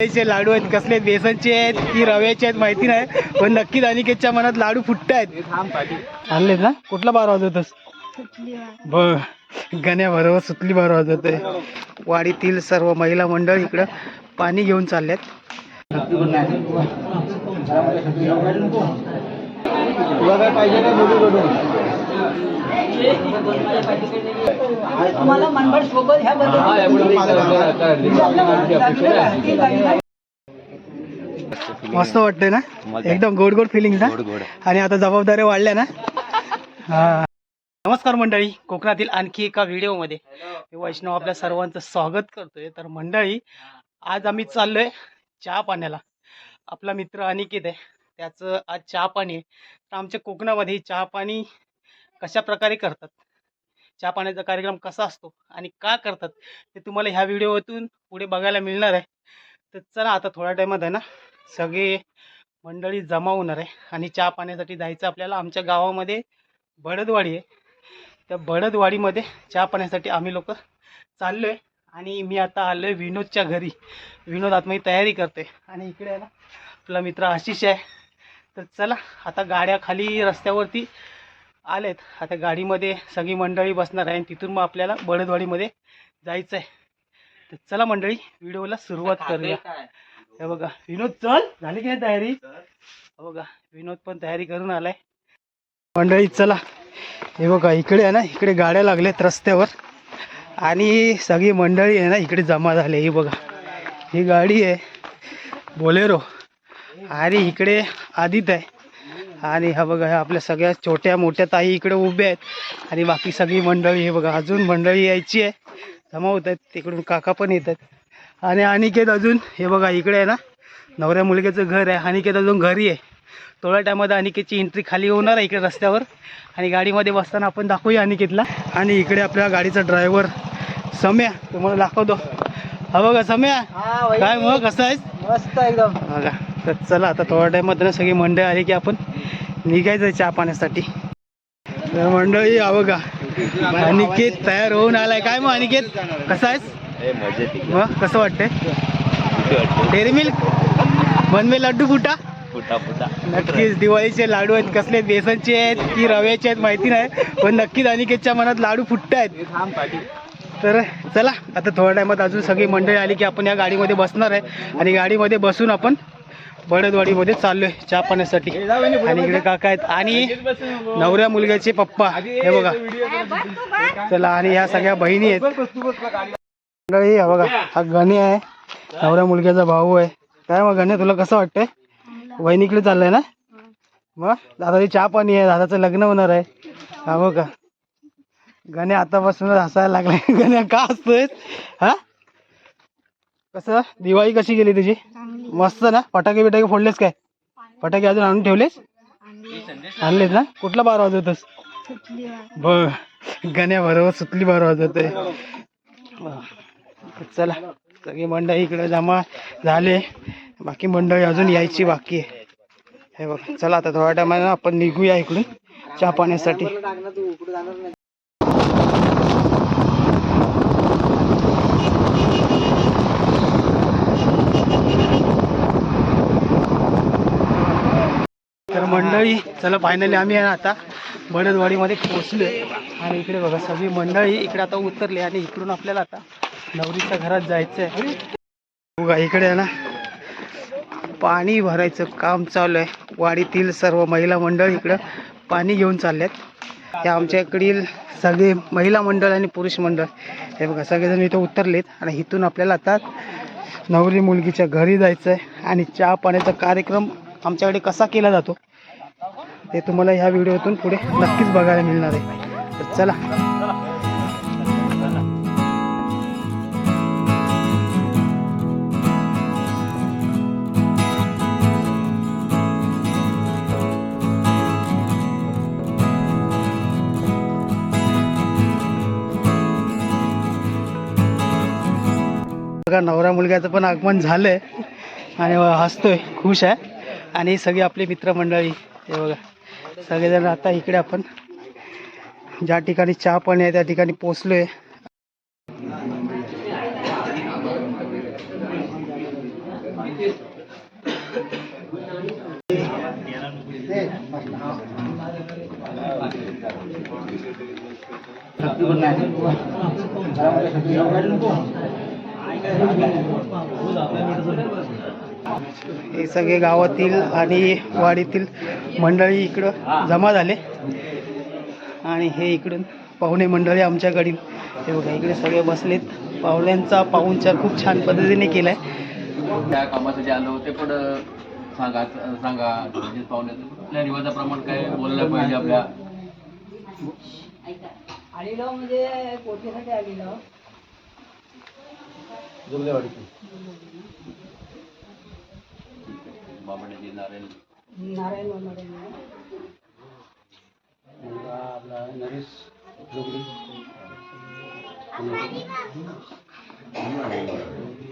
चे लाडू आहेत कसले बेसनचे आहेत की रव्याचे आहेत माहिती नाही. पण नक्कीच अनिकेतच्या मनात लाडू फुटत आहेत. आणलेत ना? कुठला बार वाजवतोस? बघ गण्या बरोबर सुतली बार आहे वाडीतील सर्व महिला मंडळ इकडं पाणी घेऊन चाललेत तुम्हाला मनभर सोबत ह्या मस्त वाटतंय ना? एकदम गोड गोड फिलिंग ना? आणि आता जबाबदाऱ्या वाढल्या ना? हा. नमस्कार मंडळी. कोकणातील आणखी एका व्हिडिओमध्ये मी वैष्णव आपल्या सर्वांचं स्वागत करतोय. तर मंडळी आज आम्ही चाललोय चहा पाण्याला. आपला मित्र अनिकेत आहे. त्याचं आज चहा पाणी आहे. तर आमच्या कोकणामध्ये चहा पाणी कशा प्रकारे करतात? चहा पाण्याचा कार्यक्रम कसा असतो आणि का करतात? ते तुम्हाला ह्या व्हिडिओतून पुढे बघायला मिळणार आहे. तर चला आता थोड्या टायमात आहे ना सगळे मंडळी जमा होणार आहे आणि चहा पाण्यासाठी जायचं आपल्याला आमच्या गावामध्ये बडदवाडी आहे. त्या बडदवाडीमध्ये चहा पाण्यासाठी आम्ही लोक चाललो आहे आणि मी आता आलो आहे विनोदच्या घरी. विनोद आत्मही तयारी करते आणि इकडे आहे ना आपला मित्र आशिष आहे. तर चला आता गाड्या खाली रस्त्यावरती आलेत. आता गाडीमध्ये सगळी मंडळी बसणार आहे आणि तिथून मग आपल्याला बळदवाडीमध्ये जायचं आहे तर चला मंडळी व्हिडिओला सुरुवात करूया. हे बघा विनोद चल. झाली काय तयारी? हे बघा विनोद पण तयारी करून आलाय. मंडळी चला. हे बघा इकडे आहे ना इकडे गाड्या लागल्यात रस्त्यावर. आणि सगळी मंडळी आहे ना इकडे जमा झाली ही बघा ही गाडी आहे बोलेरो. आणि इकडे आदित आहे. आणि हा बघा ह्या आपल्या सगळ्या छोट्या मोठ्या ताई इकडे उभ्या आहेत. आणि बाकी सगळी मंडळी हे बघा अजून मंडळी यायची आहे. जमा होत आहेत तिकडून काका पण येत आहेत. आणि अनिकेत अजून हे बघा इकडे आहे ना नवऱ्या मुलग्याचं घर आहे. अनिकेत अजून घरी आहे. थोड्या टायमात अनिकेतची एंट्री खाली होणार आहे इकडे रस्त्यावर. आणि गाडीमध्ये बसताना आपण दाखवूया अनिकेतला. आणि इकडे आपल्या गाडीचा ड्रायव्हर सम्या तुम्हाला दाखवतो. हा बघा सम्या. काय मग कसं आहेस? मस्त एकदम. बघा तर चला आता थोड्या टायमात ना सगळी मंडळी आली की आपण निघायचं चहा पाण्यासाठी. तर मंडळी हा बघा. अनिकेत तयार होऊन आलाय. काय मग अनिकेत? कसा आहेस? मग कसं वाटतंय? Dairy milk? बनवे लड्डू फुटा नक्कीच दिवाळीचे लाडू आहेत. कसले आहेत? बेसनचे आहेत की रव्याचे आहेत माहिती नाही. पण नक्कीच अनिकेतच्या मनात लाडू फुटत आहेत. तर चला आता थोड्या टायमात अजून सगळी मंडळी आली की आपण या गाडीमध्ये बसणार आहे. आणि गाडीमध्ये बसून आपण बळदवाडीमध्ये चाललोय चहा पाण्यासाठी. आणि इकडे काका आहेत. आणि नवऱ्या मुलग्याचे पप्पा. हे बघा. चला आणि ह्या सगळ्या बहिणी आहेत. मंडळी हा बघा हा गणे आहे. नवऱ्या मुलग्याचा भाऊ आहे. काय मग गणे तुला कसं वाटतंय? वहिनीकडे चाललंय ना? मग दादाची चहा पाणी आहे. दादाचं लग्न होणार आहे. हा बघा. गणे आतापासूनच हसायला लागलाय. गण्या का हसतोय हा? कसं? दिवाळी कशी गेली तुझी? मस्त ना? फटाके बिटाके फोडलेस काय? फटाके अजून आणून ठेवलेस? आणलेस ना? कुठला बार वाजवतोस? बघ. गण्या बरोबर सुतली बार वाजवतोय. वा. चला. सगळी मंडळी इकडे जमा झाले. बाकी मंडळी अजून यायची बाकी आहे. हे बघ. चला आता थोड्या टायमाने आपण निघूया इकडून. चहा पाण्यासाठी. तर मंडळी चला फायनली आम्ही आहे ना आता बडदवाडीमध्ये पोचलो आणि इकडे बघा सगळी मंडळी इकडे आता उतरली आणि इकडून आपल्याला आता नवरीच्या घरात जायचं आहे बघा इकडे आहे ना पाणी भरायचं काम चालू आहे वाडीतील सर्व महिला मंडळ इकडं पाणी घेऊन चालल्यात. हे आमच्या इकडील सगळे महिला मंडळ आणि पुरुष मंडळ. हे बघा सगळेजण इथं उतरलेत आणि इथून आपल्याला आता नवरी मुलगीच्या घरी जायचं आहे आणि चहा पाण्याचा कार्यक्रम आमच्याकडे कसा केला जातो ते तुम्हाला ह्या व्हिडिओतून पुढे नक्कीच बघायला मिळणार आहे. तर चला. बघा नवरा मुलग्याचं पण आगमन झालंय आणि हसतोय खुश आहे. आणि सगळी आपली मित्रमंडळी हे बघा. सगळेजण आता इकडे आपण ज्या ठिकाणी चहा पाणी आहे त्या ठिकाणी पोचलोय हे सगळे गावातील आणि वाडीतील मंडळी इकडं जमा झाले. आणि हे इकडून पाहुणे मंडळी आमच्याकडील हे बघा इकडे सगळे बसलेत. पाहुण्यांचा पाहुणचार खूप छान पद्धतीने केलाय. त्या कामासाठी आलो ते पण सांगा सांगा म्हणजे पाहुण्याचं कुठल्या रिवाजाप्रमाणे काय बोललं पाहिजे आपल्या? आलेलो म्हणजे कोठेसाठी आलेलो. बामणाची नारायण नारायण वनवाडे आपला नरेश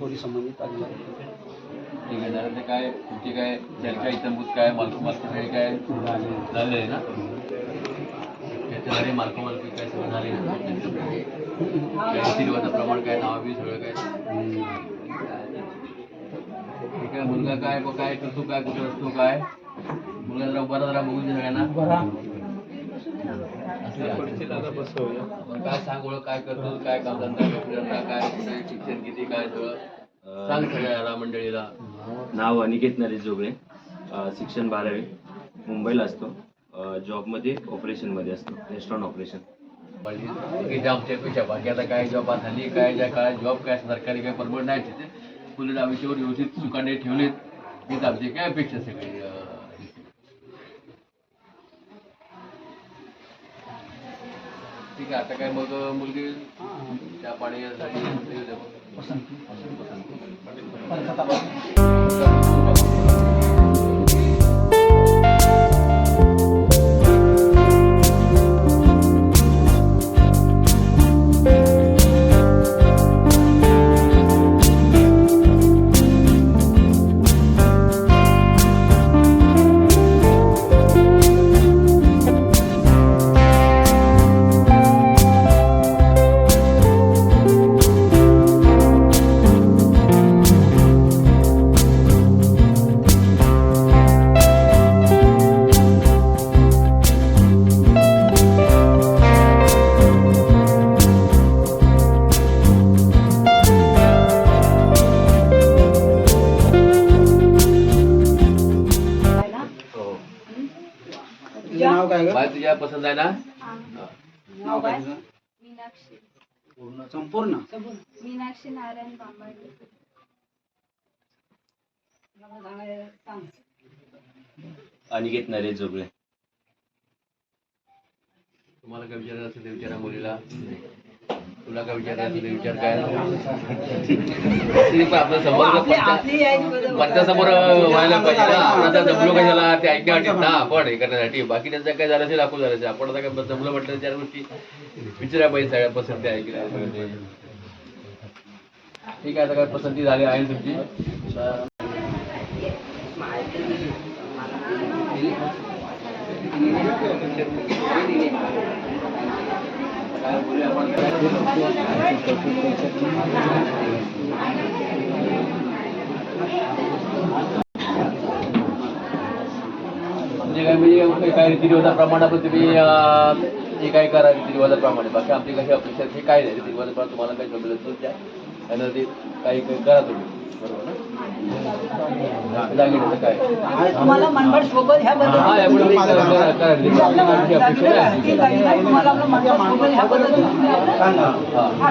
पोलीस संबंधित ठीक आहे जरा ते काय तुमची काय चर्चा इतंभूत काय मालक मालकी काय झालेलं आहे ना? त्याच्यासाठी मालक मालकी काय सगळं झाले काय रीतिरिवाजाप्रमाणे काय नावाबी सगळं काय? ठीक आहे मुलगा काय काय करतो काय कुठे असतो काय? मुलगा जरा बरा जरा बघून दे सगळ्यांना बरं, काय सांग काय करतो काय काम धंदा नोकरी धंदा, काय शिक्षण किती काय सगळं? सांग सगळ्या मंडळीला. नाव अनिकेत नरेश जोगळे. शिक्षण बारावी. मुंबईला असतो. अ, जॉबमध्ये ऑपरेशनमध्ये असतो. रेस्टॉरंट ऑपरेशन की जॉबच्या पेक्षा बाकी आता काय जॉब झाली काय ज्या काळात जॉब काय सरकारी काय परमनंट नाही. तिथे पुढील आयुष्यावर व्यवस्थित सुखाने ठेवलेत हीच आमची काय अपेक्षा सगळी ठीक आहे आता काय मग मुलगी त्या पाण्यासाठी तुझ्या पसंत आहे ना? नाव काय मीनाक्षी. पूर्ण संपूर्ण? मीनाक्षी नारायण सांग. अनिकेत नरेश जोगळे. तुम्हाला काय विचारायचं असेल ते विचारा मुलीला. तुला काय विचार काय? तरी पण आपलं समोर पंचासमोर व्हायला पाहिजे? ना आपण आता जमलो कशाला? ते ऐकण्यासाठी ना आपण हे करण्यासाठी. बाकी त्यांचं काय झालं असेल आपण झालं असेल. आपण आता काय जमलं म्हटलं चार गोष्टी विचारा पाहिजे सगळ्या पसंती ऐकल्या ठीक आहे आता काय पसंती झाली आहे तुमची आता काय बोलूया आपण म्हणजे काय म्हणजे काय रीतिरिवाजाप्रमाणे आपण तुम्ही अं, जे काय करा रीतिरिवाजाप्रमाणे बाकी आमची कशी अपेक्षा आहे, ते काय नाही रीतिरिवाजाप्रमाणे तुम्हाला काही जमलं असेल त्या आणि ते काही काही करा तुम्ही बरोबर ना हा, तुम्हाला मनगट सोबत ह्या बदल हा यापुढे मी करा- करा- करा. रीतिरिवाजाची अपेक्षा आहे ठीक आहे नाही, तुम्हाला आपलं सोबत हा. तुमची काय म्हणजे. हा.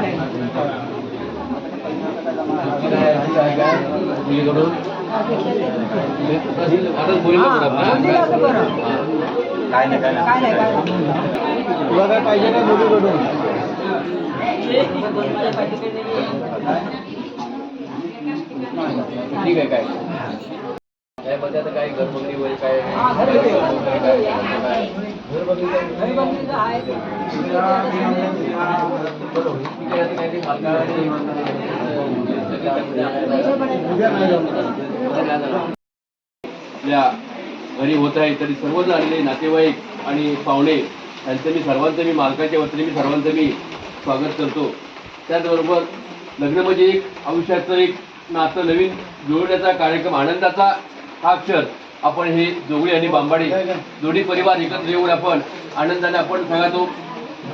नाही काय नाही तुला काय पाहिजे का मुलीकडून ठीक आहे काय काय आता काय घरबंदी वगैरे काय घरबंदी. वगैरे काय घरी आपल्या घरी होत आहे तरी सर्वच आलेले नातेवाईक आणि पाहुणे यांचं मी सर्वांचं मी मालकाच्या वतीने मी सर्वांचं मी स्वागत करतो त्याचबरोबर लग्न म्हणजे एक आयुष्याचं एक नातं नवीन जोडण्याचा कार्यक्रम आनंदाचा हा अक्षर आपण हे जोगळी आणि बांबाडी दोन्ही परिवार एकत्र येऊन आपण आनंदाने आपण सगळा तो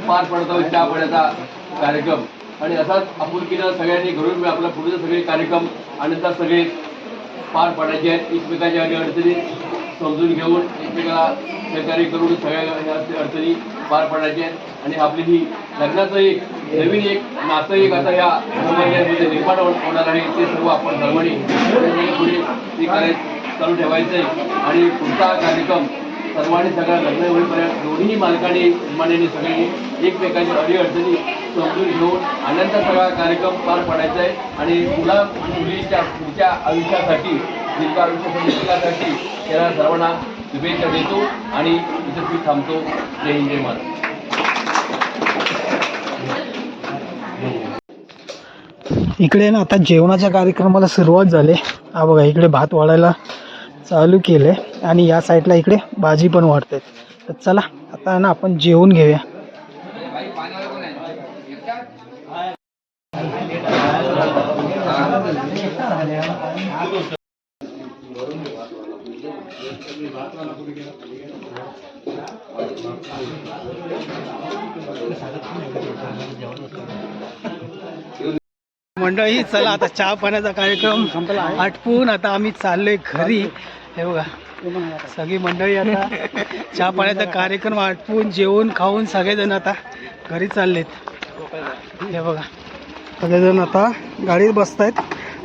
पार पडत आहोत चहा पाण्याचा कार्यक्रम. आणि असाच आपुलकीनं सगळ्यांनी घरून आपला पुढचे सगळे कार्यक्रम आनंदात सगळे पार पाडायचे आहेत. एकमेकांच्या अडचणी समजून घेऊन एकमेकाला सहकार्य करून सगळ्या ह्या अडचणी पार पडायच्या आहेत. आणि आपली ही लग्नाचं एक नवीन एक नातं एक आता या समाजामध्ये निर्माण हो- होणार आहे. ते सर्व आपण सर्वांनी पुढे ते कार्य चालू ठेवायचं आहे. आणि पुढचा कार्यक्रम सर्वांनी सगळ्या लग्न होईपर्यंत दोन्ही मालकांनी मान्याने सगळ्यांनी एकमेकांच्या अडी अडचणी समजून घेऊन आनंद सगळा कार्यक्रम पार पाडायचा आहे. आणि मुला मुलीच्या पुढच्या आयुष्यासाठी दीर्घ आयुष्यासाठी त्याला सर्वांना शुभेच्छा देतो आणि इथं मी थांबतो. जय हिंद जय महाराज इकडे ना आता जेवणाच्या कार्यक्रमाला सुरुवात झाली. हा बघा इकडे भात वाढायला चालू केले आणि या साईडला इकडे भाजी पण वाढते तर चला आता ना आपण जेवून घेऊया. मंडळी चला आता चहा पाण्याचा कार्यक्रम आटपून आता आम्ही चाललोय घरी. हे बघा सगळी मंडळी आता चहा पाण्याचा कार्यक्रम आटपून जेवून खाऊन सगळेजण आता घरी चाललेत. हे बघा सगळेजण आता गाडीत बसतायत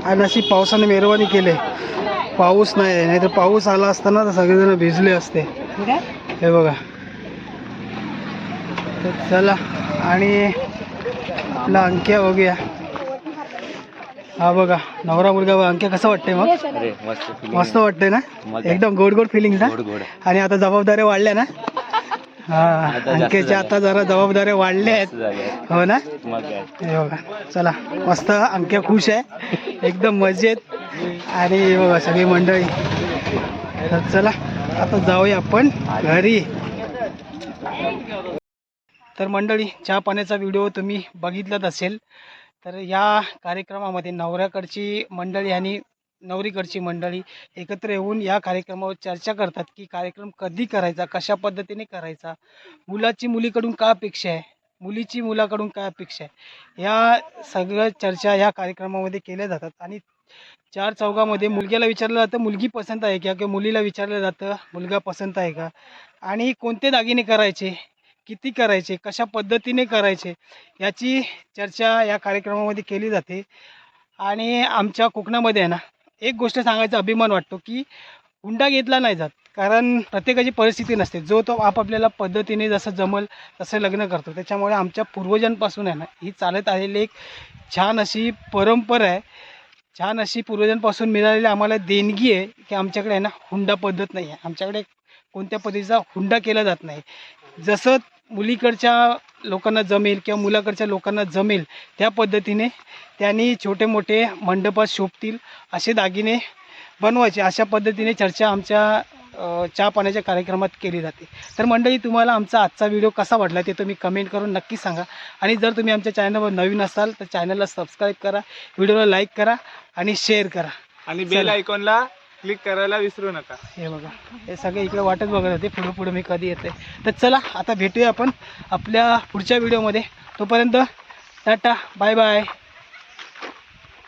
आणि अशी पावसाने मेहरबानी केली. पाऊस नाही नाहीतर पाऊस आला असताना तर सगळेजण भिजले असते. हे बघा. तर चला आणि आपला अंक्या बघूया. हा बघा नवरा मुलगा. अंक्या कसं वाटतंय मग? मस्त वाटतंय ना. एकदम गोड गोड फिलिंग ना? आणि आता जबाबदाऱ्या वाढल्या ना? हा अंकेच्या आता जरा जबाबदाऱ्या वाढल्या आहेत. हो ना? हे बघा चला मस्त अंक्या खुश आहे. एकदम मजेत. आणि हे बघा सगळी मंडळी. तर चला आता जाऊया आपण घरी. तर मंडळी चहा पाण्याचा व्हिडिओ तुम्ही बघितलाच असेल तर या कार्यक्रमामध्ये नवऱ्याकडची मंडळी आणि नवरीकडची मंडळी एकत्र येऊन या कार्यक्रमावर चर्चा करतात की कार्यक्रम कधी करायचा कशा पद्धतीने करायचा मुलाची मुलीकडून काय अपेक्षा आहे मुलीची मुलाकडून काय अपेक्षा आहे या सगळ्या चर्चा या कार्यक्रमामध्ये केल्या जातात. आणि चार चौघामध्ये मुलग्याला विचारलं जातं मुलगी पसंत आहे का? किंवा मुलीला विचारलं जातं मुलगा पसंत आहे का? आणि कोणते दागिने करायचे? किती करायचे कशा पद्धतीने करायचे याची चर्चा या कार्यक्रमामध्ये केली जाते. आणि आमच्या कोकणामध्ये आहे ना एक गोष्ट सांगायचा अभिमान वाटतो की हुंडा घेतला नाही जात कारण प्रत्येकाची परिस्थिती नसते. जो तो आपापल्याला पद्धतीने जसं जमल तसं लग्न करतो. त्याच्यामुळे आमच्या पूर्वजांपासून आहे ना ही चालत आलेली एक छान अशी परंपरा आहे. छान अशी पूर्वजांपासून मिळालेली आम्हाला देणगी आहे की आमच्याकडे आहे ना हुंडा पद्धत नाही आहे. आमच्याकडे कोणत्या पद्धतीचा हुंडा केला जात नाही. जसं मुलीकडच्या लोकांना जमेल किंवा मुलाकडच्या लोकांना जमेल त्या पद्धतीने त्यांनी छोटे मोठे मंडपात शोभतील असे दागिने बनवायचे. अशा पद्धतीने चर्चा आमच्या चहा पाण्याच्या कार्यक्रमात केली जाते. तर मंडळी तुम्हाला आमचा आजचा व्हिडिओ कसा वाटला ते तुम्ही कमेंट करून नक्की सांगा. आणि जर तुम्ही आमच्या चॅनलवर नवीन असाल तर चॅनलला सबस्क्राईब करा व्हिडिओला लाईक करा आणि शेअर करा. आणि बेल आयकॉनला क्लिक करायला विसरू नका. हे बघा हे सगळे इकडे वाटत बघत होते पुढे पुढे मी कधी येते तर चला आता भेटूया आपण आपल्या पुढच्या व्हिडिओमध्ये तोपर्यंत टाटा बाय बाय